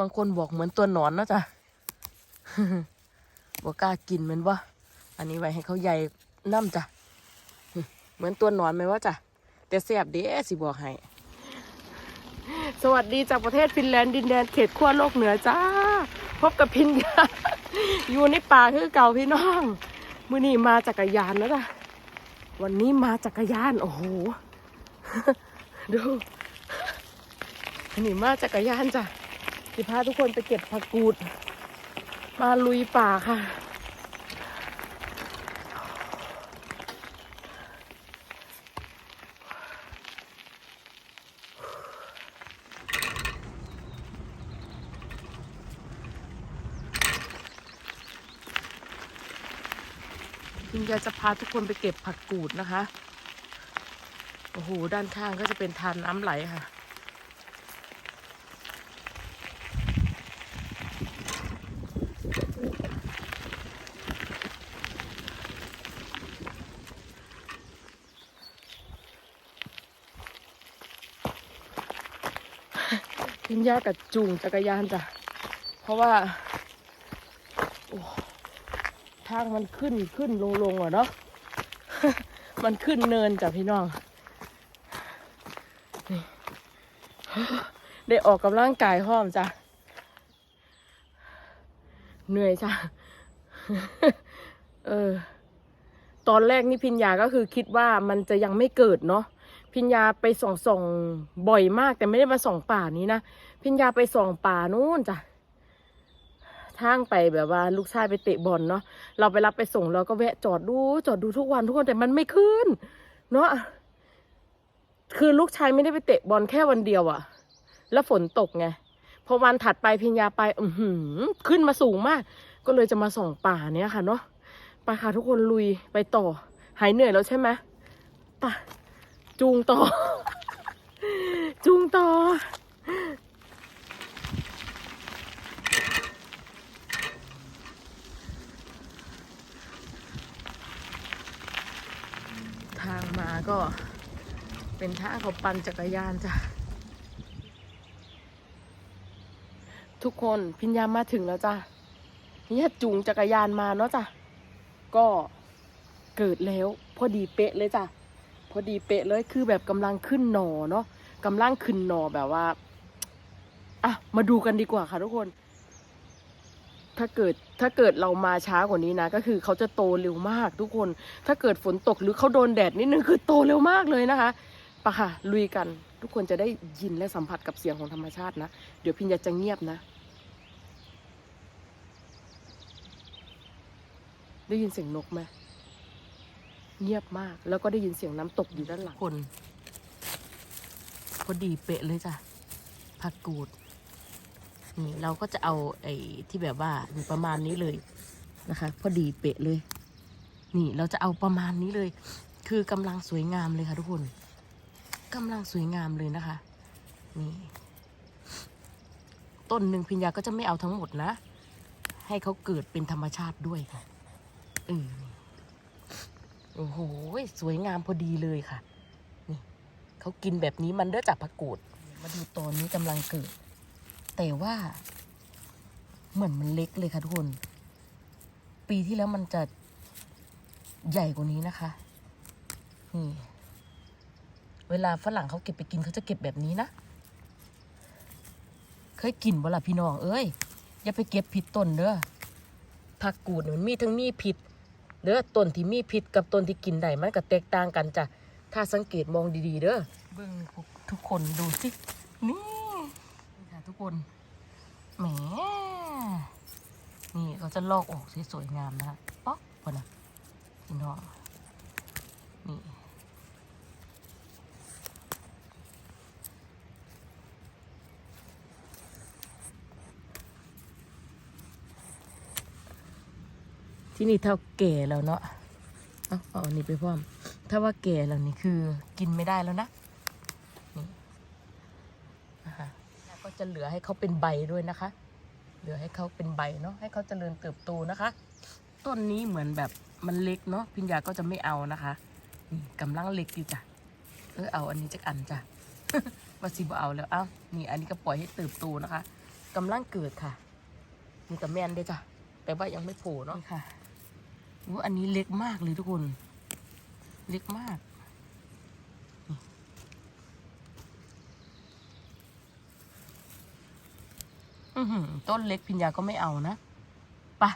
บางคนบอกเหมือนตัวหนอนนะจ้ะบอกกล้ากินมันวะอันนี้ไว้ให้เขาใหญ่น้ำจ้ะ เหมือนตัวหนอนไหมวะจ้ะ แต่แสบเด้สิบอกให้ สวัสดีจากประเทศฟินแลนด์ดินแดนเขตขั้วโลกเหนือจ้า พบกับพินยาอยู่ในป่าคือเก่าพี่น้องมื่อนี้มาจักรยานแล้วจ้ะ วันนี้มาจักรยาน โอ้โห ดูนี่มาจักรยานจ้ะ สิพาทุกคนไปเก็บผักกูด มาลุยป่าค่ะ คุณยายจะพาทุกคนไปเก็บผักกูดนะคะ โอ้โห ด้านข้างก็จะเป็นทานน้ำไหลค่ะ พินยากับจูงจักรยานจ้ะ เพราะว่าทางมันขึ้นขึ้นลงลงอะเนาะ มันขึ้นเนินจ้ะพี่น้อง นี่ได้ออกกำลังกายห้อมจ้ะ เหนื่อยจ้ะ เออ ตอนแรกนี่พิญญาก็คือคิดว่ามันจะยังไม่เกิดเนาะพิญญาไปส่องส่องบ่อยมากแต่ไม่ได้มาส่องป่านี้นะ พิญญาไปส่องป่านู้นจ้ะทางไปแบบว่าลูกชายไปเตะบอลเนาะเราไปรับไปส่งเราก็แวะจอดดู จอดดูทุกวันทุกคนแต่มันไม่ขึ้น เนาะคือลูกชายไม่ได้ไปเตะบอลแค่วันเดียวอะแล้วฝนตกไงพอวันถัดไปพิญญาไปอือหือขึ้นมาสูงมาก ก็เลยจะมาส่องป่าเนี้ยค่ะเนาะไปค่ะทุกคนลุยไปต่อ หายเหนื่อยแล้วใช่ไหมไปจูงต่อ จูงต่อ ทางมาก็เป็นทางเขาปั่นจักรยานจ้ะ ทุกคนพิญญามาถึงแล้วจ้ะเนี่ยจูงจักรยานมาเนาะจ้ะ ก็เกิดแล้ว พอดีเป๊ะเลยจ้ะ พอดีเป๊ะเลยคือแบบกำลังขึ้นหนอเนาะกำลังขึ้นหนอแบบว่าอะมาดูกันดีกว่าค่ะทุกคน ถ้าเกิดถ้าเกิดเรามาช้ากว่านี้นะ ก็คือเขาจะโตเร็วมากทุกคน ถ้าเกิดฝนตกหรือเขาโดนแดดนิดนึงคือโตเร็วมากเลยนะคะปะค่ะลุยกัน ทุกคนจะได้ยินและสัมผัสกับเสียงของธรรมชาตินะ เดี๋ยวพิญญาจะเงียบนะ ได้ยินเสียงนกไหมเงียบมาก แล้วก็ได้ยินเสียงน้ำตกอยู่ด้านหลังคนพอดีเป๊ะเลยจ้ะผักกูด นี่เราก็จะเอาไอ้ที่แบบว่าอยู่ประมาณนี้เลยนะคะ พอดีเป๊ะเลย นี่เราจะเอาประมาณนี้เลย คือกำลังสวยงามเลยค่ะทุกคนกำลังสวยงามเลยนะคะนี่ต้นหนึ่งพิญญาก็จะไม่เอาทั้งหมดนะ ให้เขาเกิดเป็นธรรมชาติด้วยค่ะเออโอ้โหสวยงามพอดีเลยค่ะ นี่เขากินแบบนี้มันเด้อจากผักกูด มาดูตอนนี้กำลังเกิด แต่ว่า เหมือนมันเล็กเลยค่ะทุกคน ปีที่แล้วมันจะใหญ่กว่านี้นะคะ นี่ เวลาฝรั่งเขาเก็บไปกินเขาจะเก็บแบบนี้นะ เคยกินบ่ล่ะพี่น้องเอ้ย อย่าไปเก็บผิดต้นเด้อ ผักกูดมันมีทั้งมีพิษเด้อต้นที่มีพิษกับต้นที่กินได้มันก็แตกต่างกันจ้ะ ถ้าสังเกตมองดีๆ เด้อเบิ่งทุกคนดูสิ นี่ ทุกคน แหม นี่เขาจะลอกออกสวยๆงามนะคะป๊อกพอนะพี่น้อง นี่ที่นี่เท่าแก่แล้วเนาะ เอาเอาอันนี้ไปพร้อม ถ้าว่าแก่แล้วนี่คือกินไม่ได้แล้วนะ นี่นะคะแล้วก็ จะเหลือให้เขาเป็นใบด้วยนะคะ เหลือให้เขาเป็นใบเนาะให้เขาเจริญเติบโตนะคะ ต้นนี้เหมือนแบบมันเล็กเนาะพิญญาก็จะไม่เอานะคะนี่กำลังเล็กอยู่จ้ะเออเอาอันนี้จากอันจ้ะว่าสิบเอาแล้วเอ้านี่อันนี้ก็ปล่อยให้เติบโตนะคะกำลังเกิดค่ะนี่กับแมนเด้อจ้ะแต่ว่ายังไม่โผล่เนาะค่ะอู้อันนี้เล็กมากเลยทุกคน เล็กมากนี่อื้อหือ ต้นเล็กพิญญาก็ไม่เอานะไปะ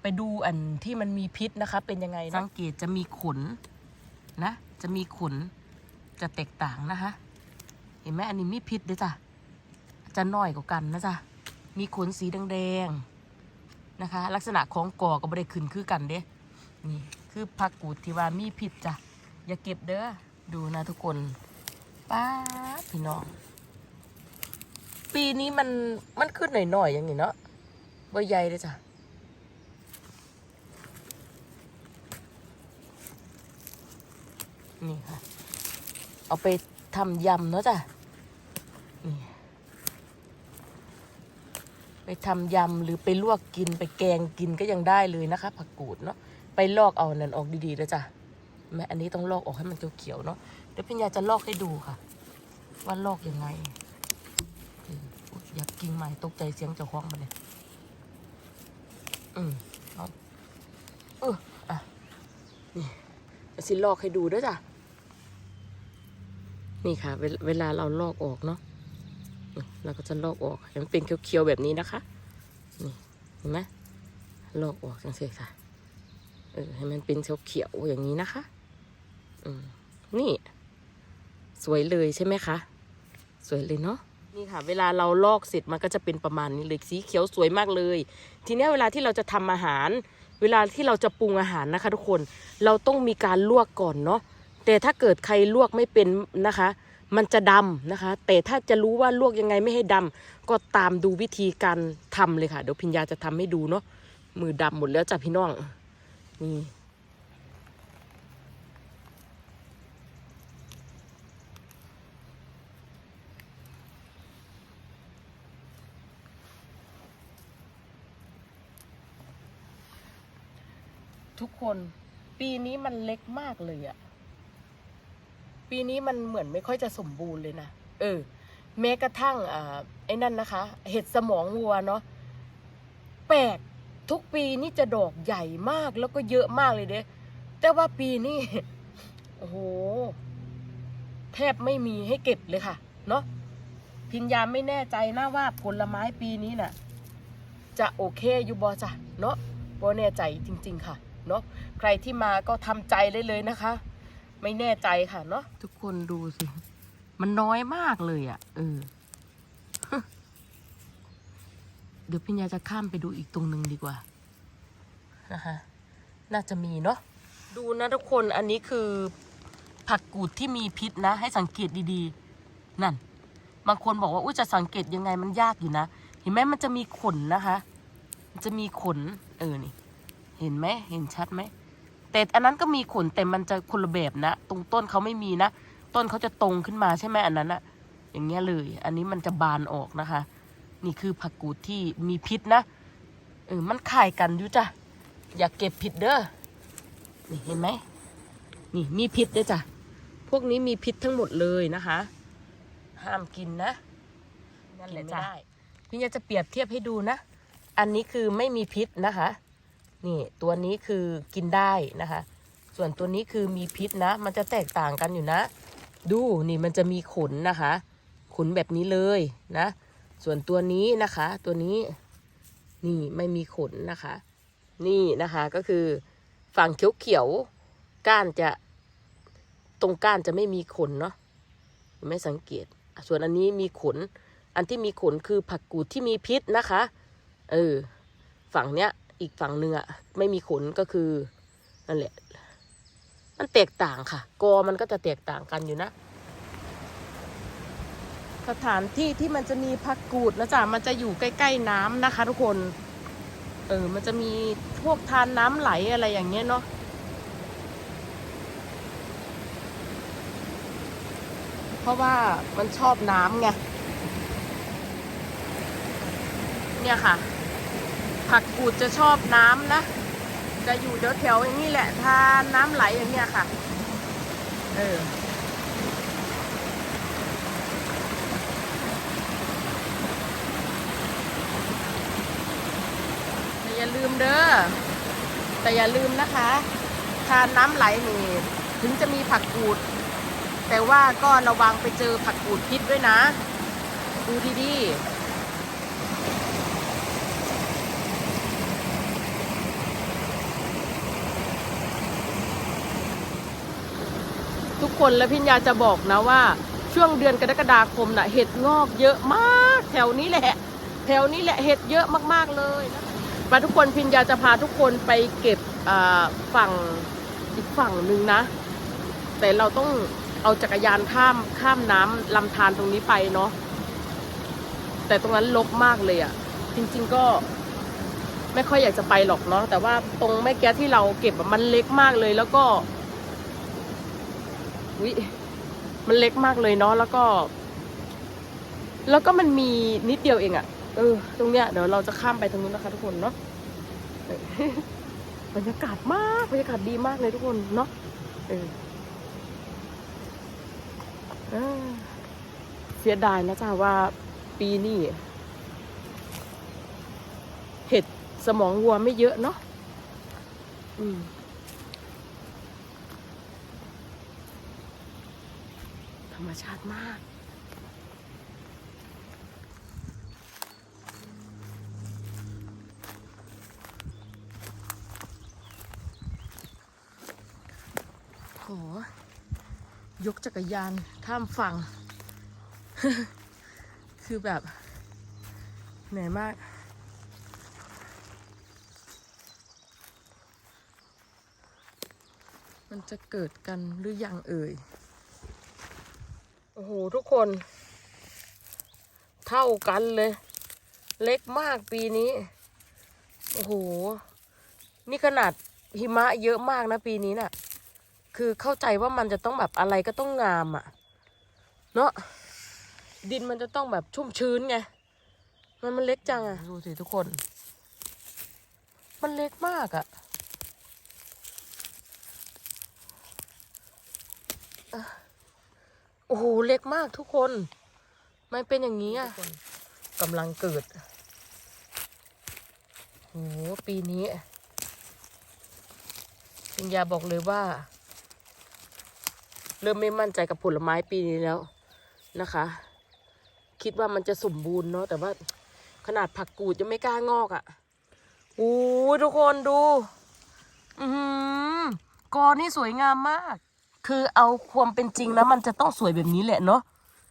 ไปดูอันที่มันมีพิษนะคะ เป็นยังไงนะสังเกตจะมีขนนะ จะมีขนจะแตกต่างนะคะเห็นไหมอันนี้มีพิษด้อจ้ะจะน้อยกว่ากันนะจ๊ะมีขนสีแดงๆนะคะ ลักษณะของกอก็ไม่ได้ขึ้นคือกันเด้นี่คือผักกูดที่ว่ามีพิษจ้ะอย่าเก็บเด้อดูนะทุกคนป้าพี่น้อง ปีนี้มันมันขึ้นหน่อยๆอย่างนี้เนาะว่าใหญ่เลยจ้ะนี่ค่ะ เอาไปทำยำเนาะจ้ะนี่ไปทำยำหรือไปลวกกินไปแกงกินก็ยังได้เลยนะคะ ผักกูดเนาะไปลอกเอานั่นออกดีๆนะจ้ะแม่อันนี้ต้องลอกออกให้มันเขียวๆเนาะเดี๋ยวพี่ยาจะลอกให้ดูค่ะ ว่าลอกยังไง กกินใหม่ตกใจเสียงเจ้าของมันเนี่ยอืมเอาเอออะ นี่เดี๋ยวสิลอกให้ดูด้วยจ้ะ นี่ค่ะเวลเวลาเราลอกออกเนาะเราก็จะลอกออกให้มันเป็นเขียวๆแบบนี้นะคะ นี่ เห็นไหมลอกออกจังเลยค่ะ เออ ให้มันเป็นเขียวๆอย่างนี้นะคะ อืม นี่ สวยเลยใช่ไหมคะ สวยเลยเนาะ นี่ค่ะ เวลาเราลอกเสร็จมันก็จะเป็นประมาณนี้เลยสีเขียวสวยมากเลย ทีนี้เวลาที่เราจะทำอาหาร เวลาที่เราจะปรุงอาหารนะคะ ทุกคนเราต้องมีการลวกก่อนเนาะแต่ถ้าเกิดใครลวกไม่เป็นนะคะ มันจะดำนะคะ แต่ถ้าจะรู้ว่าลวกยังไงไม่ให้ดำก็ตามดูวิธีการทำเลยค่ะเดี๋ยวพิญญาจะทำให้ดูเนาะมือดำหมดแล้วจ้ะพี่น้องนี่ ทุกคน ปีนี้มันเล็กมากเลยอะปีนี้มันเหมือนไม่ค่อยจะสมบูรณ์เลยนะเออแม้กระทั่งอ่าไอ้นั่นนะคะ เห็ดสมองวัวเนาะแปลกทุกปีนี่จะดอกใหญ่มากแล้วก็เยอะมากเลยเด้แต่ว่าปีนี้โอ้โหแทบไม่มีให้เก็บเลยค่ะ เนาะพิญญาไม่แน่ใจนะว่าผลไม้ปีนี้น่ะ จะโอเคอยู่บอจ้ะเนาะบอแน่ใจจริง ๆ ค่ะ เนาะใครที่มาก็ทำใจเลยเลยนะคะ ไม่แน่ใจค่ะเนาะทุกคนดูสิ มันน้อยมากเลยอะ่ะ เออ เดี๋ยวพี่ยาจะข้ามไปดูอีกตรงหนึ่งดีกว่านะคะน่าจะมีเนาะดูนะทุกคนอันนี้คือผักกูดที่มีพิษนะ ให้สังเกตดีๆ นั่น บางคนบอกว่าอุ้ยจะสังเกตยังไงมันยากอยู่นะ เห็นไหมมันจะมีขนนะคะ มันจะมีขน เออนี่ เห็นไหมเห็นชัดไหมแต่อันนั้นก็มีขนแต่มันจะคนละแบบนะตรงต้นเขาไม่มีนะต้นเขาจะตรงขึ้นมาใช่ไหมอันนั้นอะอย่างเงี้ยเลย อันนี้มันจะบานออกนะคะ นี่คือผักกูดที่มีพิษนะเออมันขายกันอยู่จ้ะอย่าเก็บผิดเด้อนี่เห็นไหมนี่มีพิษด้วยจ้ะพวกนี้มีพิษทั้งหมดเลยนะคะ ห้ามกินนะนั่นแหละจ้ะพี่จะจะเปรียบเทียบให้ดูนะ อันนี้คือไม่มีพิษนะคะ นี่ตัวนี้คือกินได้นะคะ ส่วนตัวนี้คือมีพิษนะ มันจะแตกต่างกันอยู่นะ ดูนี่มันจะมีขนนะคะ ขนแบบนี้เลยนะ ส่วนตัวนี้นะคะ ตัวนี้นี่ไม่มีขนนะคะ นี่นะคะก็คือฝั่งเขียวๆก้านจะตรงก้านจะไม่มีขนเนาะไม่สังเกต ส่วนอันนี้มีขน อันที่มีขนคือผักกูดที่มีพิษนะคะ เออ ฝั่งเนี้ย อีกฝั่งหนึ่งอะไม่มีขนก็คือนั่นแหละ มันแตกต่างค่ะ กอมันก็จะแตกต่างกันอยู่นะสถานที่ที่มันจะมีผักกูดนะจ๊ะมันจะอยู่ใกล้ ๆน้ำนะคะ ทุกคน เออ มันจะมีพวกทานน้ำไหลอะไรอย่างเงี้ยเนาะเพราะว่ามันชอบน้ำไงเนี่ยค่ะ ผักกูดจะชอบน้ำนะ จะอยู่แถวๆอย่างนี้แหละทานน้ำไหลอย่างเงี้ยค่ะ เอออย่าลืมเด้อ แต่อย่าลืมนะคะ ทานน้ำไหลนี่ถึงจะมีผักกูด แต่ว่าก็ระวังไปเจอผักกูดพิษด้วยนะ ดูดีๆ ทุกคนและพิญญาจะบอกนะว่า ช่วงเดือนกรกฎาคมน่ะเห็ดงอกเยอะมาก แถวนี้แหละ แถวนี้แหละเห็ดเยอะมากๆเลยนะมาทุกคนพิญญาจะพาทุกคนไปเก็บฝั่งอีกฝั่งหนึ่งนะ แต่เราต้องเอาจักรยานข้ามข้ามน้ำลำธารตรงนี้ไปเนาะแต่ตรงนั้นลกมากเลยอะ่ะ จริง ๆก็ไม่ค่อยอยากจะไปหรอกเนาะแต่ว่าตรงแม่แก้ที่เราเก็บมันเล็กมากเลย แล้วก็ วิมันเล็กมากเลยเนาะแล้วก็ แล้วก็มันมีนิดเดียวเองอะเออ ตรงเนี้ยเดี๋ยวเราจะข้ามไปตรงนู้นนะคะทุกคนเนาะบรรยากาศมากบรรยากาศดีมากเลยทุกคนเนาะเออเออเสียดายนะจ๊ะว่าปีนี้เห็ดสมองวัวไม่เยอะเนาะอืม รมชาติมาก โห ยกจักรยานข้ามฝั่ง คือแบบ เหนื่อยมากมันจะเกิดกันหรือยังเอ่ย โอ้โหทุกคน เท่ากันเลย เล็กมากปีนี้ โอ้โห นี่ขนาดหิมะเยอะมากนะปีนี้น่ะ คือเข้าใจว่ามันจะต้องแบบอะไรก็ต้องงามอะ่ะ เนาะดินมันจะต้องแบบชุ่มชื้นไง มันมันเล็กจังอะ่ะ ดูสิทุกคน มันเล็กมากอะ่ะ โอ้โห เล็กมากทุกคน ไมันเป็นอย่างนี้อะกำลังเกิด โอ้โห ปีนี้ปัญญาบอกเลยว่า เริ่มไม่มั่นใจกับผลไม้ปีนี้แล้วนะคะ คิดว่ามันจะสมบูรณ์เนาะแต่ว่าขนาดผักกูดยังไม่กล้างอกอะ่ะโอ้ยทุกคนดู อือหือกอนี่สวยงามมาก คือเอาความเป็นจริงแล้วมันจะต้องสวยแบบนี้แหละเนาะ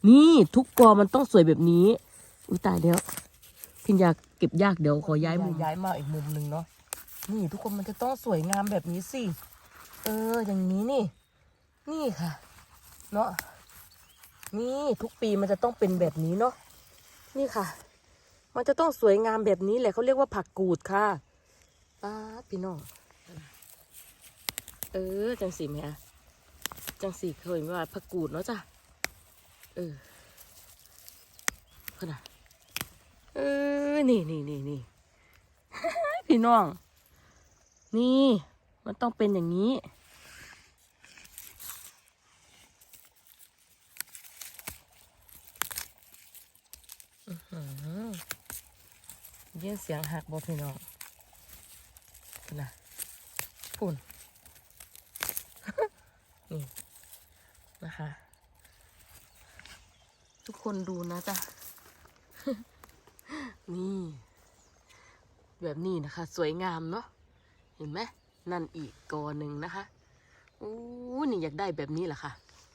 นี่ทุกกอมันต้องสวยแบบนี้อุ้ยตายแล้วพิญญาเก็บยากเดี๋ยวขอย้ายมุมย้ายมาอีกมุมหนึ่งเนาะนี่ทุกคนมันจะต้องสวยงามแบบนี้สิเอออย่างนี้นี่ นี่ค่ะ เนาะนี่ทุกปีมันจะต้องเป็นแบบนี้เนาะนี่ค่ะ มันจะต้องสวยงามแบบนี้แหละเขาเรียกว่าผักกูดค่ะป้าดพี่น้องเออจังสีไหมอะ จังสีเคยว่าผักกูดเนาะจ้ะ เออขนาดเออ นี่นี่นี่นี่พี่น้อง นี่ มันต้องเป็นอย่างนี้อือหือเยี่ยนเสียงหักบ่พี่น้องขนาดปุ่น นี่นะคะ ทุกคนดูนะจ๊ะ นี่ แบบนี้นะคะ สวยงามเนาะเห็นไหมนั่นอีกกอหนึ่งนะคะอู้นี่อยากได้แบบนี้แหละค่ะ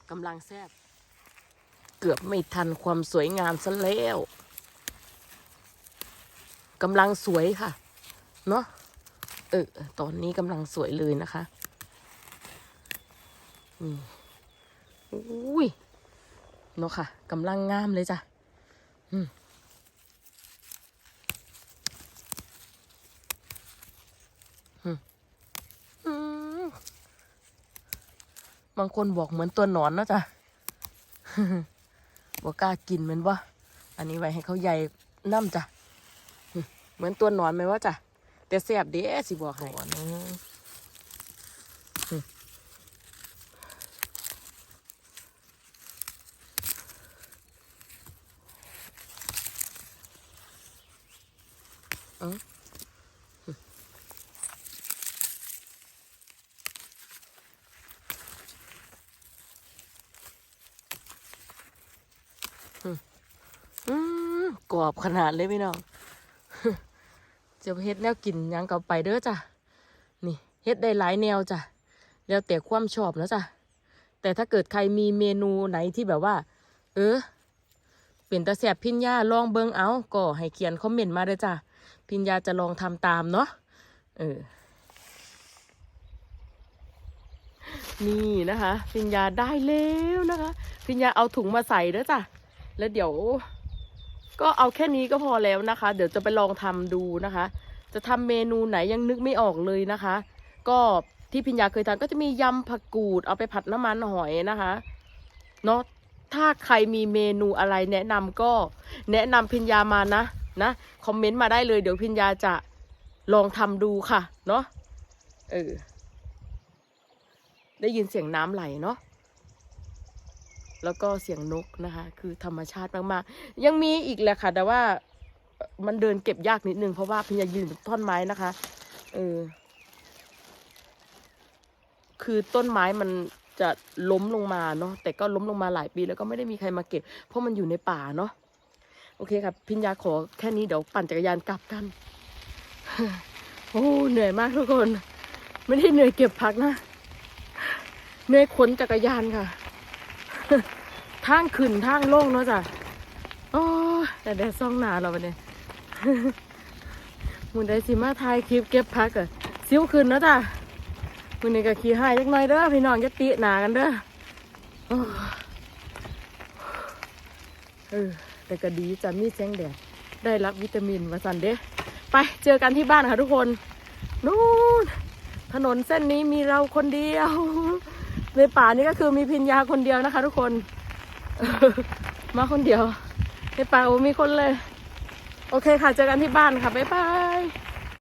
กำลังแซบเกือบไม่ทันความสวยงามซะแล้วกำลังสวยค่ะ เนาะเออตอนนี้กำลังสวยเลยนะคะ นี่อุ้ยเนาะค่ะกำลังงามเลยจ้ะอืมบางคนบอกเหมือนตัวหนอนนะจ๊ะบอกกล้ากินแมันวะอันนี้ไว้ให้เขาใหญ่น้ำจ้ะ เหมือนตัวหนอนไหมวะจ้ะ แต่แสบเด้สิบอกให้อืม อ อืมอืม กรอบขนาดเลยพี่น้องจะเฮ็ดแนวกินยังก็ไปเด้อจ้ะนี่เฮ็ดได้หลายแนวจ้ะแล้วแต่ความชอบแล้วจ้ะแต่ถ้าเกิดใครมีเมนูไหนที่แบบว่า เออเป็นตาแสบพิญญาลองเบิงเอาก็ให้เขียนคอมเมนต์มาเด้อจ้ะพิญญาจะลองทำตามเนาะเออนี่นะคะ พิญญาได้แล้วนะคะ พิญญาเอาถุงมาใส่เด้อจ้ะแล้วเดี๋ยว ก็เอาแค่นี้ก็พอแล้วนะคะ เดี๋ยวจะไปลองทำดูนะคะ จะทำเมนูไหนยังนึกไม่ออกเลยนะคะ ก็ที่พิญญาเคยทำก็จะมียำผักกูดเอาไปผัดน้ำมันหอยนะคะเนาะถ้าใครมีเมนูอะไรแนะนำก็แนะนำพิญญามานะนะคอมเมนต์มาได้เลย เดี๋ยวพิญญาจะลองทำดูค่ะ เนาะเออได้ยินเสียงน้ำไหลเนาะ แล้วก็เสียงนกนะคะ คือธรรมชาติมากๆ ยังมีอีกแหละค่ะ แต่ว่ามันเดินเก็บยากนิดนึงเพราะว่าพิญญายืนบนท่อนไม้นะคะเออคือต้นไม้มันจะล้มลงมาเนาะแต่ก็ล้มลงมาหลายปีแล้วก็ไม่ได้มีใครมาเก็บ เพราะมันอยู่ในป่าเนาะโอเคครับพิญญาขอแค่นี้เดี๋ยวปั่นจักรยานกลับกันโอ้เหนื่อยมากทุกคน ไม่ได้เหนื่อยเก็บพักนะเหนื่อยขนจักรยานค่ะ ทางขึ้นทางโล่งเนาะจ้ะโอ้แต่แดดซ่องหนาเราไปเนี่ยมุนได้สิมาถ่ายคลิปเก็บพักอะซิ้วขึ้นเนาะจ้ะมุนนี่ก็ขี่ให้จักหน่อยเด้อพี่น้องจะติหนากันเด้อเออแต่ก็ดีจะมีแสงแดดได้รับวิตามินมาสันเด้ไปเจอกันที่บ้านค่ะทุกคน นู่นถนนเส้นนี้มีเราคนเดียว ในป่านี้ก็คือมีพิญญาคนเดียวนะคะ ทุกคน มาคนเดียว ในป่าโอ้มีคนเลย โอเคค่ะ เจอกันที่บ้านค่ะ บ๊ายบาย